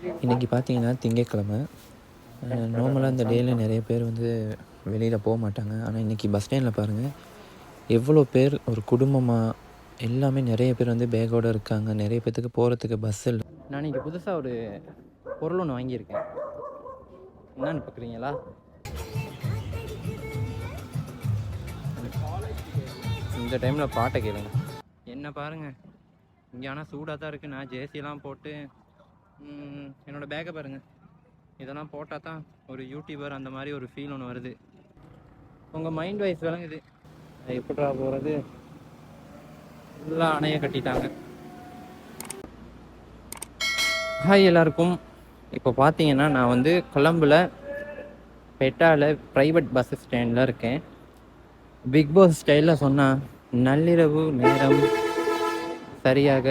இன்றைக்கி பார்த்தீங்கன்னா திங்கக்கிழமை நார்மலாக இந்த டேயில் நிறைய பேர் வந்து வெளியில் போக மாட்டாங்க. ஆனால் இன்றைக்கி பஸ் ஸ்டாண்டில் பாருங்கள் எவ்வளோ பேர் ஒரு குடும்பமாக எல்லாமே நிறைய பேர் வந்து பேக்கோடு இருக்காங்க. நிறைய பேர்த்துக்கு போகிறதுக்கு பஸ் இல்லை. நான் இன்றைக்கி புதுசாக ஒரு பொருள் ஒன்று வாங்கியிருக்கேன். என்னன்னு பார்க்குறீங்களா இந்த டைமில் பாட்டை கேளுங்க. என்ன பாருங்கள் இங்கே ஆனால் சூடாக தான் இருக்குது நான் ஜேசிலாம் போட்டு என்னோட பேக்கை பாருங்க. இதெல்லாம் போட்டால் தான் ஒரு யூடியூபர் அந்த மாதிரி ஒரு ஃபீல் ஒன்று வருது. உங்கள் மைண்ட் வைஸ் விளங்குது. அது போகிறது ஃபுல்லாக அணைய கட்டிட்டாங்க. ஹாய் எல்லாருக்கும். இப்போ பார்த்தீங்கன்னா நான் வந்து கொழம்புல பெட்டால ப்ரைவேட் பஸ் ஸ்டாண்டில் இருக்கேன். பிக் பாஸ் ஸ்டைலில் சொன்னால் நள்ளிரவு நேரம் சரியாக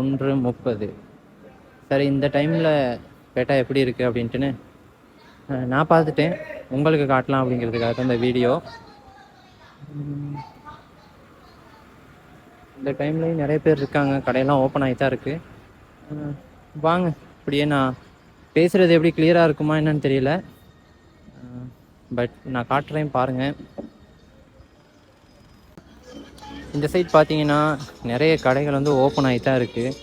ஒன்று முப்பது. சரி இந்த டைமில் பேட்டா எப்படி இருக்குது அப்படின்ட்டுன்னு நான் பார்த்துட்டேன். உங்களுக்கு காட்டலாம் அப்படிங்கிறதுக்காக தான் இந்த வீடியோ. இந்த டைம்லேயும் நிறைய பேர் இருக்காங்க. கடையெல்லாம் ஓப்பன் ஆகி தான் இருக்குது வாங்க. இப்படியே நான் பேசுகிறது எப்படி கிளியராக இருக்குமா என்னன்னு தெரியல. பட் நான் காட்டுறேன் பாருங்கள் இந்த சைட் பார்த்தீங்கன்னா நிறைய கடைகள் வந்து ஓப்பன் ஆகி தான் இருக்குது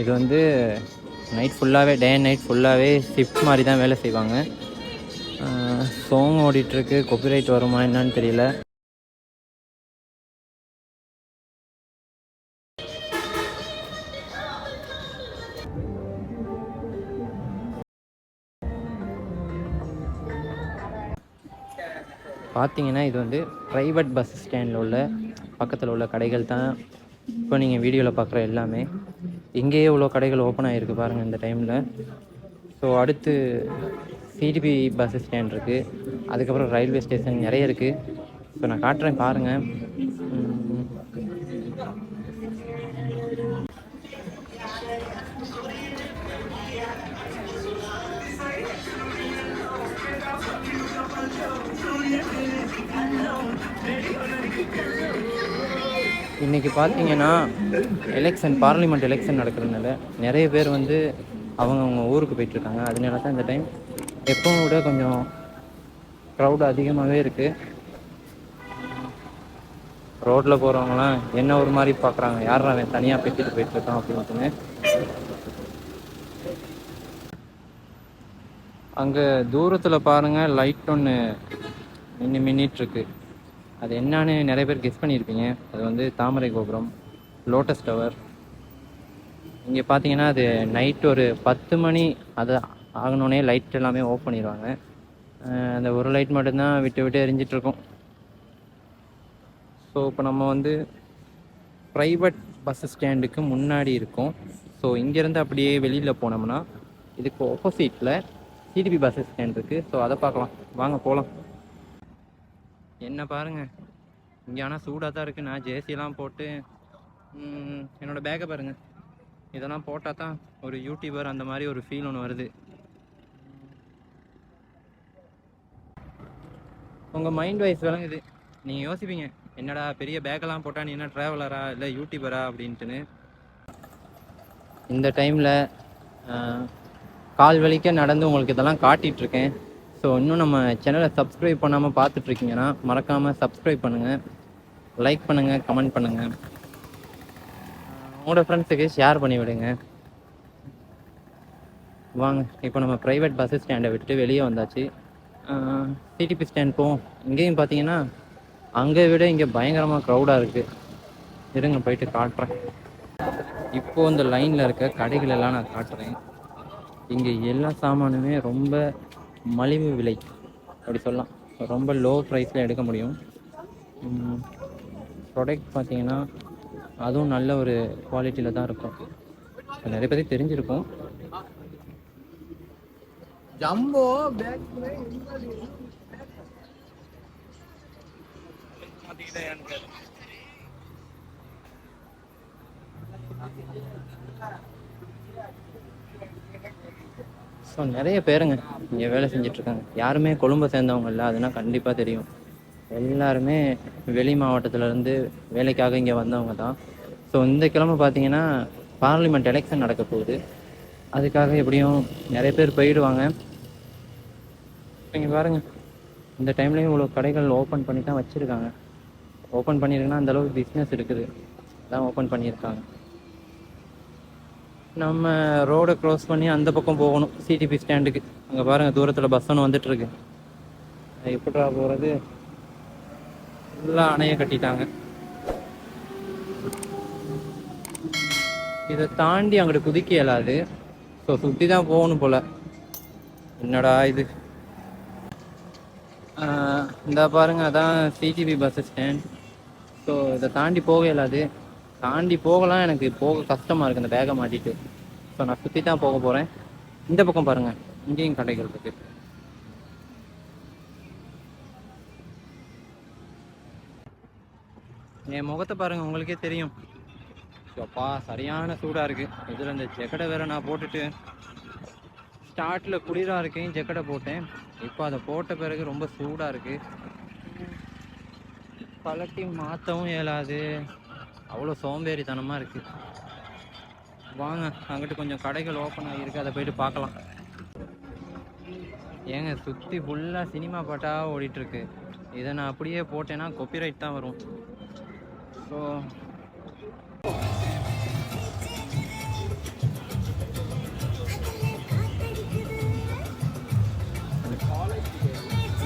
இது வந்து நைட் ஃபுல்லாகவே டே அண்ட் நைட் ஃபுல்லாகவே ஷிஃப்ட் மாதிரி தான் வேலை செய்வாங்க. சாங் ஓடிட்டுருக்கு. காப்பிரைட் வருமா என்னன்னு தெரியல. பார்த்தீங்கன்னா இது வந்து ப்ரைவேட் பஸ் ஸ்டாண்டில் உள்ள பக்கத்தில் உள்ள கடைகள் தான். இப்போ நீங்கள் வீடியோவில் பார்க்குற எல்லாமே. இங்கேயே இவ்வளோ கடைகள் ஓப்பன் ஆகிருக்கு பாருங்கள் இந்த டைமில் ஸோ அடுத்து சிடிபி பஸ் ஸ்டாண்ட் இருக்குது அதுக்கப்புறம் ரயில்வே ஸ்டேஷன் நிறைய இருக்குது ஸோ நான் காட்டுறேன் பாருங்கள் உம், இன்னைக்கு பார்த்தீங்கன்னா எலெக்ஷன் பார்லிமெண்ட் எலெக்ஷன் நடக்கிறதுனால நிறைய பேர் வந்து அவங்கவுங்க ஊருக்கு போயிட்டுருக்காங்க. அதனால தான் இந்த டைம் எப்பவும் விட கொஞ்சம் க்ரௌடு அதிகமாகவே இருக்குது ரோட்டில் போகிறவங்களாம் என்ன ஒரு மாதிரி பார்க்குறாங்க? யாரும் அவன் தனியாக பேசிட்டு போயிட்டுருக்கான் அப்படின்னு அங்கே தூரத்தில் பாருங்கள் லைட் ஒன்று மின்னி மின்னிட்டுருக்கு அது என்னன்னு நிறைய பேர் கெஸ் பண்ணியிருப்பீங்க. அது வந்து தாமரை கோபுரம் லோட்டஸ் டவர் இங்கே பார்த்தீங்கன்னா அது நைட் ஒரு பத்து மணி அது ஆகணுன்னே லைட் எல்லாமே ஆஃப் பண்ணிடுவாங்க அந்த ஒரு லைட் மட்டும்தான் விட்டு விட்டு எரிஞ்சிட்ருக்கோம் ஸோ இப்போ நம்ம வந்து ப்ரைவேட் பஸ் ஸ்டாண்டுக்கு முன்னாடி இருக்கோம். ஸோ இங்கேருந்து அப்படியே வெளியில் போனோம்னா இதுக்கு ஆப்போசிட்டில் சிடிபி பஸ் ஸ்டாண்ட் இருக்குது ஸோ அதை பார்க்கலாம். வாங்க போகலாம் என்ன பாருங்க. இங்கே ஆனால் சூடாக தான் இருக்குது நான் ஜேசியெல்லாம் போட்டு என்னோடய என்னோட பேக்கை பாருங்கள் இதெல்லாம் போட்டால் தான் ஒரு யூடியூபர் அந்த மாதிரி ஒரு ஃபீல் ஒன்று வருது. உங்கள் மைண்ட் வைஸ் விளங்குது. நீங்கள் யோசிப்பீங்க என்னடா பெரிய பேக்கெல்லாம் போட்டால் நீ என்ன ட்ராவலரா இல்லை யூடியூபரா அப்படின்ட்டுன்னு. இந்த டைமில் கால் வலிக்க நடந்து உங்களுக்கு இதெல்லாம் காட்டிகிட்ருக்கேன் இருக்கேன். ஸோ இன்னும் நம்ம சேனலை சப்ஸ்கிரைப் பண்ணாமல் பார்த்துட்ருக்கீங்கன்னா மறக்காமல் சப்ஸ்கிரைப் பண்ணுங்கள் லைக் பண்ணுங்கள் கமெண்ட் பண்ணுங்கள் உங்களோட ஃப்ரெண்ட்ஸுக்கு ஷேர் பண்ணி விடுங்க. வாங்க இப்போ நம்ம ப்ரைவேட் பஸ் ஸ்டாண்டை விட்டு வெளியே வந்தாச்சு. சிடிபி ஸ்டாண்ட் போவோம். இங்கேயும் பார்த்தீங்கன்னா அங்கே விட இங்கே பயங்கரமாக க்ரௌடாக இருக்குது இருங்க போயிட்டு காட்டுறேன். இப்போது இந்த லைனில் இருக்க கடைகளெல்லாம் நான் காட்டுறேன். இங்கே எல்லா சாமானுமே ரொம்ப மலிவு விலை அப்படி சொல்லலாம். ரொம்ப லோ ப்ரைஸில் எடுக்க முடியும். ப்ராடக்ட் பார்த்தீங்கன்னா அதுவும் நல்ல ஒரு குவாலிட்டியில் தான் இருக்கும். நிறைய பேருக்கு தெரிஞ்சிருக்கும். ஜம்போ பேக் ஸோ நிறைய பேருங்க இங்கே வேலை செஞ்சிட்ருக்காங்க. யாருமே கொழும்பை சேர்ந்தவங்க இல்லை அதுனா கண்டிப்பாக தெரியும். எல்லாருமே வெளி மாவட்டத்திலேருந்து வேலைக்காக இங்கே வந்தவங்க தான். ஸோ இந்த கிழமை பார்த்தீங்கன்னா பார்லிமெண்ட் எலெக்ஷன் நடக்க போகுது. அதுக்காக எப்படியும் நிறைய பேர் போயிடுவாங்க. நீங்கள் பாருங்க. இந்த டைம்லேயும் இவ்வளோ கடைகள் ஓப்பன் பண்ணி தான் வச்சுருக்காங்க. ஓப்பன் பண்ணியிருக்குன்னா அந்த அளவுக்கு பிஸ்னஸ் இருக்குது. அதான் ஓப்பன் பண்ணியிருக்காங்க. நம்ம ரோடை க்ராஸ் பண்ணி அந்த பக்கம் போகணும் சிடிபி ஸ்டாண்டுக்கு அங்கே பாருங்கள் தூரத்தில் பஸ் ஒன்று வந்துட்டுருக்கு. எப்படா போகிறது ஃபுல்லாக அணையை கட்டிட்டாங்க. இதை தாண்டி அங்கிட்டு குதிக்க இயலாது. ஸோ சுற்றி தான் போகணும் போல். என்னடா இது? இந்த பாருங்க அதான் சிடிபி பஸ் ஸ்டாண்ட் ஸோ இதை தாண்டி போக இயலாது. தாண்டி போகலாம். எனக்கு போக கஷ்டமாக இருக்குது இந்த பேகை மாட்டிட்டு. ஸோ நான் சுற்றி தான் போக போகிறேன் இந்த பக்கம் பாருங்கள் இங்கேயும் கடைகள் இருக்கு. என் முகத்தை பாருங்கள் உங்களுக்கே தெரியும். அப்பா சரியான சூடாக இருக்குது இதில் இந்த ஜெக்கடை வேறு நான் போட்டுட்டு ஸ்டார்ட்டில் குளிராக இருக்கேன். ஜெக்கடை போட்டேன். இப்போ அதை போட்ட பிறகு ரொம்ப சூடாக இருக்குது பழட்டி மாற்றவும் இயலாது. அவ்வளோ சோம்பேறித்தனமாக இருக்குது வாங்க அங்கிட்டு கொஞ்சம் கடைகள் ஓப்பன் ஆகியிருக்கு. அதை போயிட்டு பார்க்கலாம். ஏங்க சுற்றி ஃபுல்லாக சினிமா பாட்டாக ஓடிட்டுருக்கு. இதை நான் அப்படியே போட்டேன்னா கொப்பிரைட் தான் வரும். ஸோ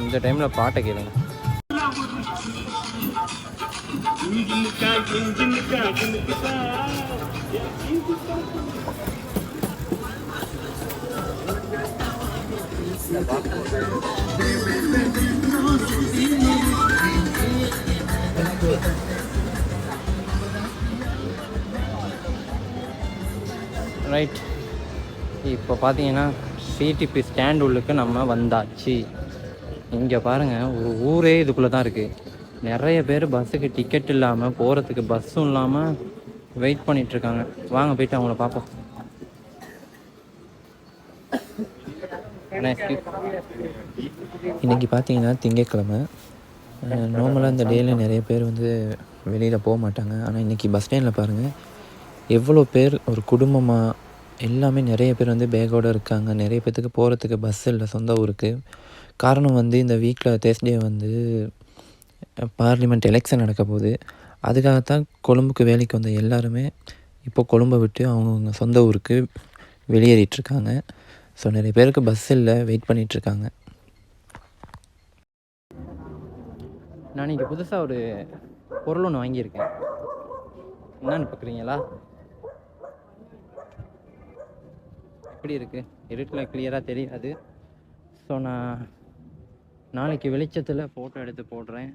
இந்த டைமில் பாட்டை கேளுங்க. ரைட் இப்போ பார்த்தீங்கன்னா சிடிபி ஸ்டாண்ட் உள்ளுக்கு நம்ம வந்தாச்சு. இங்கே பாருங்கள் ஒரு ஊரே இதுக்குள்ளே தான் இருக்குது நிறைய பேர் பஸ்ஸுக்கு டிக்கெட் இல்லாமல் போகிறதுக்கு பஸ்ஸும் இல்லாமல் வெயிட் பண்ணிகிட்ருக்காங்க வாங்க போயிட்டு அவங்கள பார்ப்போம். இன்றைக்கி பார்த்தீங்கன்னா திங்கட்கிழமை. நார்மலாக இந்த டேயில் நிறைய பேர் வந்து வெளியில் போக மாட்டாங்க. ஆனால் இன்றைக்கி பஸ் ஸ்டாண்டில் பாருங்கள் எவ்வளோ பேர் ஒரு குடும்பமாக எல்லாமே நிறைய பேர் வந்து பேக்கோடு இருக்காங்க. நிறைய பேர்த்துக்கு போகிறதுக்கு பஸ் இல்லை சொந்த ஊருக்கு. காரணம் வந்து இந்த வீக்கில் தேர்ஸ்டே வந்து பார்லிமெண்ட் எலெக்ஷன் நடக்க போகுது அதுக்காகத்தான் கொழும்புக்கு வேலைக்கு வந்த எல்லாருமே இப்போ கொழும்பை விட்டு அவங்கவுங்க சொந்த ஊருக்கு வெளியேறிட்டுருக்காங்க. ஸோ நிறைய பேருக்கு பஸ் இல்லை வெயிட் பண்ணிகிட்ருக்காங்க நான் இங்கே புதுசாக ஒரு பொருள் ஒன்று வாங்கியிருக்கேன். என்னன்னு பார்க்குறீங்களா? எப்படி இருக்குது இருட்டில் கிளியராக தெரியாது. ஸோ நான் நாளைக்கு வெளிச்சத்தில் ஃபோட்டோ எடுத்து போடுறேன்.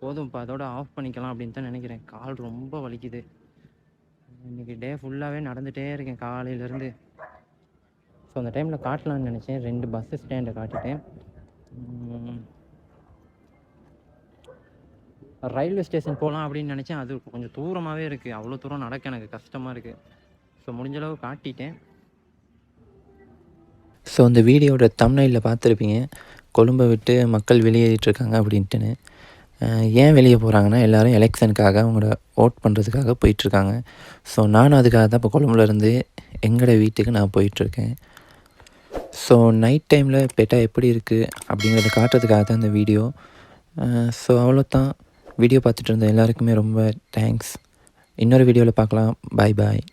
போதும் இப்போ அதோட ஆஃப் பண்ணிக்கலாம் அப்படின்னு தான் நினைக்கிறேன். கால் ரொம்ப வலிக்குது. இன்றைக்கி டே ஃபுல்லாகவே நடந்துகிட்டே இருக்கேன் காலையிலேருந்து. ஸோ அந்த டைமில் காட்டலாம்னு நினச்சேன். ரெண்டு பஸ் ஸ்டாண்டை காட்டிட்டேன். ரயில்வே ஸ்டேஷன் போகலாம் அப்படின்னு நினச்சேன். அது கொஞ்சம் தூரமாகவே இருக்குது அவ்வளோ தூரம் நடக்க எனக்கு கஷ்டமாக இருக்குது ஸோ முடிஞ்சளவு காட்டிட்டேன். ஸோ அந்த வீடியோட தமிழில் பார்த்துருப்பீங்க. கொழும்பை விட்டு மக்கள் வெளியேறிட்டுருக்காங்க அப்படின்ட்டுன்னு ஏன் வெளியே போகிறாங்கன்னா எல்லோரும் எலெக்ஷனுக்காக அவங்களோட ஓட் பண்ணுறதுக்காக போயிட்டுருக்காங்க. ஸோ நானும் அதுக்காக தான் இப்போ கொழும்புலேருந்து எங்களோட வீட்டுக்கு நான் போயிட்டுருக்கேன். ஸோ நைட் டைமில் பெட்டா எப்படி இருக்குது அப்படிங்கிறத காட்டுறதுக்காக தான் இந்த வீடியோ. ஸோ அவ்வளோதான் வீடியோ பார்த்துட்டு இருந்த எல்லாருக்குமே ரொம்ப தேங்க்ஸ் இன்னொரு வீடியோவில் பார்க்கலாம். பாய் பாய்